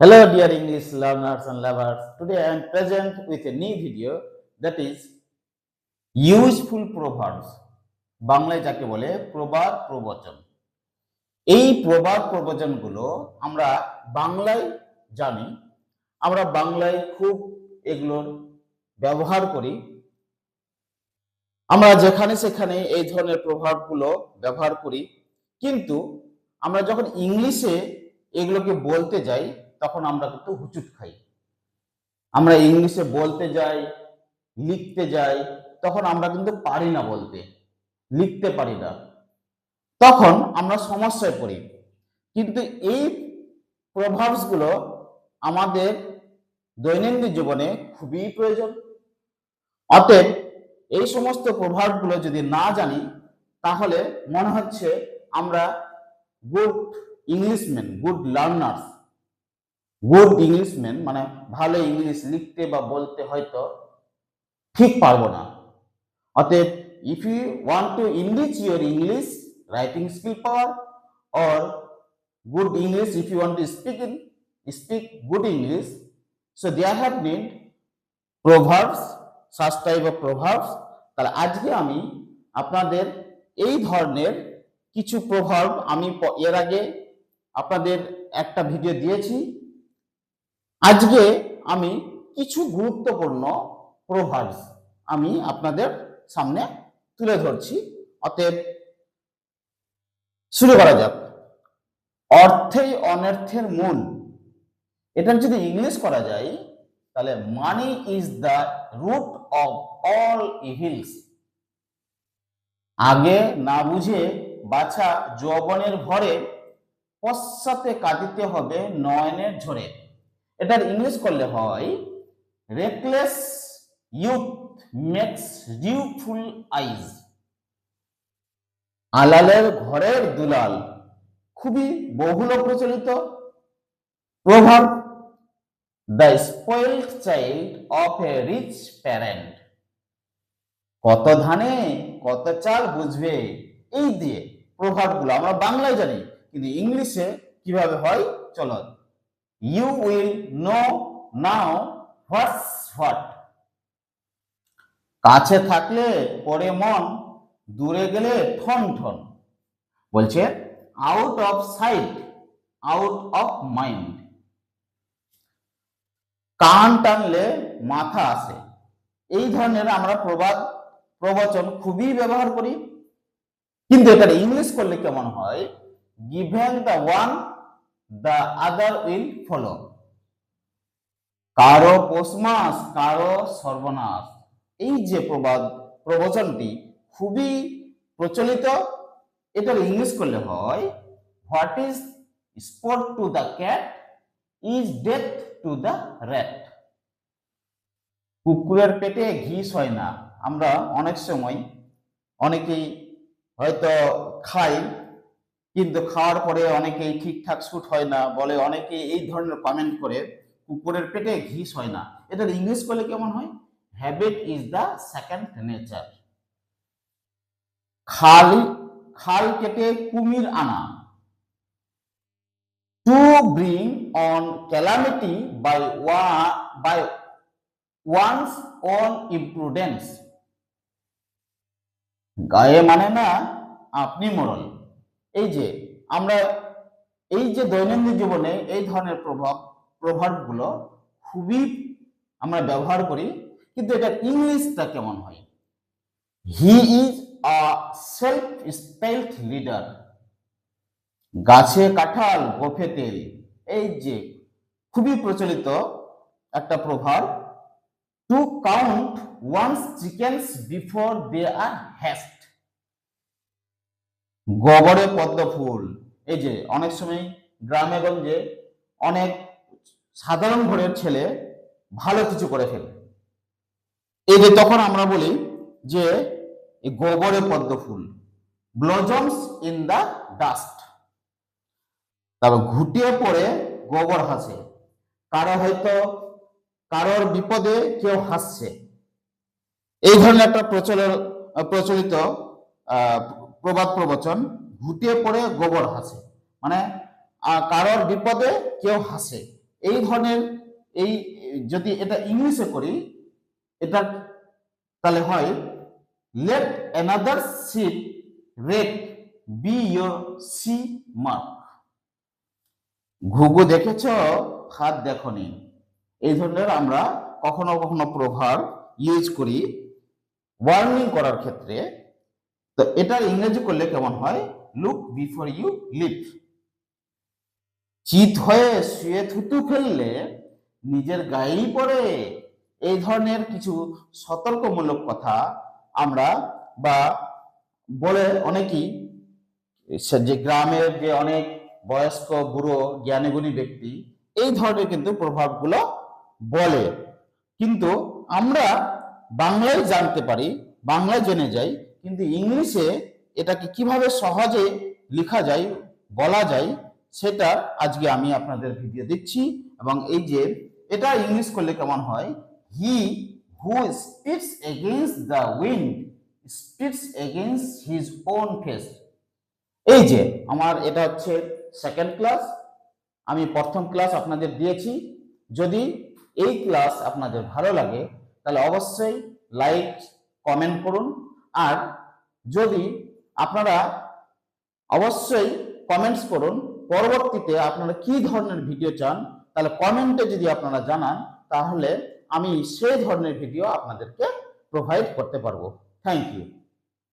Hello, dear English learners and lovers. Today I am present with a new video that is useful proverbs. বাংলায় যাকে বলে প্রবাদ প্রবচন এই প্রবাদ প্রবচনগুলো আমরা বাংলায় জানি আমরা বাংলায় খুব এগুলোর ব্যবহার করি আমরা যেখানে সেখানে এই ধরনের প্রভাবগুলো ব্যবহার করি কিন্তু আমরা যখন ইংলিশে এগুলোকে বলতে যাই তখন আমরা কিন্তু হুচুট খাই। আমরা ইংলিশে বলতে যাই, লিখতে যাই, তখন আমরা কিন্তু পারি না বলতে। লিখতে পারি না। তখন আমরা সমস্যায় পড়ি। কিন্তু এই প্রভাবসগুলো আমাদের দৈনন্দিন জীবনে খুবই প্রয়োজন। অতএব এই সমস্ত প্রভাবগুলো যদি না জানি, তাহলে মনে হচ্ছে আমরা good Englishman good learners good Englishman মানে ভালো ইংলিশ লিখতে বা বলতে হয়তো ঠিক পারব না। অতএব if you want to enrich your English writing skill power or good English if you want to speak in speak good English so there have need proverbs such type of proverbs তাহলে আজকে আমি আপনাদের এই ধরনের কিছু প্রভাব আমি এর আগে আপনাদের একটা ভিডিও দিয়েছি। আজকে আমি কিছু গুরুত্বপূর্ণ প্রভাবস আমি আপনাদের সামনে তুলে ধরছি। অতএব শুরু করা যাক। অর্থেই অনর্থের মূল। এটার যদি ইংলিশ করা যায়, তাহলে money is the root of all evils আগে না বুঝে বাছা যৌবনের ভরে পশ্চাতে কাঁদিতে হবে নয়নের ঝরে এটার ইংলিশ করলে হয় reckless youth makes rueful age আলালের ঘরের দুলাল খুবই বহুল প্রচলিত। প্রভাব the spoiled child of a rich parent কত ধানে কত চাল বুঝবে? এই দিয়ে প্রভাবগুলো আমরা বাংলায় জানি, কিন্তু ইংলিশে কীভাবে হয়? চলো you will know now what's what কাছে থাকলে পরে মন, দূরে গেলে ঠন ঠন। বলছে out of sight out of mind কান টানলে মাথা আসে। এই ধরনের আমরা প্রবাদ, প্রবচন খুবই ব্যবহার করি। কিন্তু এটার ইংলিশ করলে কেমন হয়? Given the one the other will follow কারও পৌষ মাস কারও সর্বনাশ। এই যে প্রবাদ, প্রবচনটি খুবই প্রচলিত এটার ইংলিশ করলে হয়, what is sport to the cat, is death to the rat কুকুরের পেটে ঘিস হয় না। আমরা অনেক সময় অনেকেই হয়তো খাই কিন্তু খাওয়ার পরে অনেকেই ঠিকঠাক স্যুট হয় না, বলে অনেকে এই ধরনের কমেন্ট করে, কুকুরের পেটে ঘিস হয় না। এটার ইংলিশ করলে কেমন হয়? Habit is the second nature খাল খাল কেটে কুমির আনা। To bring on calamity by ওয়া বাই ওয়ান্স ওন ইম্প্রুডেন্স গায়ে মানে না, আপনি মরল এই যে আমরা এই যে দৈনন্দিন জীবনে এই ধরনের প্রভাব, প্রভাবগুলো খুবই আমরা ব্যবহার করি, কিন্তু এটা ইংলিশটা কেমন হয়? He is a self spelt leader গাছে কাঁঠাল, গোফে তেল। এই যে খুবই প্রচলিত একটা প্রভাব। To count one's chickens before they are hatched গোবরে পদ্ম ফুল। এই যে অনেক সময় গ্রামে গঞ্জে অনেক সাধারণ ঘরের ছেলে ভালো কিছু করে ফেলে। এই যে তখন আমরা বলি যে গোবরে পদ্ম ফুল ব্লজমস ইন দা ডাস্ট তারপর ঘুটিয়ে পড়ে গোবর হাসে। কারও হয়তো, কারোর বিপদে কেউ হাসছে। এই ধরনের একটা প্রচলন, প্রচলিত প্রবাদ প্রবচন ঘুটিয়ে পড়ে গোবর হাসে। মানে কারোর বিপদে কেউ হাসে। এই ধরনের এই, যদি এটা ইংলিশে করি, এটা তাহলে হয় let another sit rate B C mark ঘুঘু দেখেছ? হাত দেখনি। এই ধরনের আমরা কখনো কখনো প্রভার ইউজ করি। ওয়ার্নিং করার ক্ষেত্রে তো এটা ইংরেজি করলে কেমন হয়? লুক বিফোর ইউ লিভ চিত হয়ে শুয়ে থুতু ফেললে নিজের গায়েই পড়ে। এই ধরনের কিছু সতর্কমূলক কথা আমরা বা বলে অনেকেই যে গ্রামের যে অনেক বয়স্ক বুড়ো জ্ঞানীগুণী ব্যক্তি, এই ধরনের কিন্তু প্রভাবগুলো বলে। কিন্তু আমরা বাংলায় জানতে পারি, বাংলায় জেনে যাই কিন্তু ইংলিশে এটাকে কীভাবে সহজে লেখা যায়, বলা যায়, সেটা আজকে আমি আপনাদের ভিডিও দিচ্ছি। এবং এই যে, এটা ইংলিশ করলে কেমন হয়? He who spits against the wind spits against his own face এই যে, আমার এটা হচ্ছে সেকেন্ড ক্লাস আমি প্রথম ক্লাস আপনাদের দিয়েছি। যদি এই ক্লাস আপনাদের ভালো লাগে, তাহলে অবশ্যই লাইক কমেন্ট করুন। আর যদি আপনারা অবশ্যই কমেন্টস করুন পরবর্তীতে আপনারা কি ধরনের ভিডিও চান, তাহলে কমেন্টে যদি আপনারা জানান, তাহলে আমি সেই ধরনের ভিডিও আপনাদেরকে প্রোভাইড করতে পারব। Thank you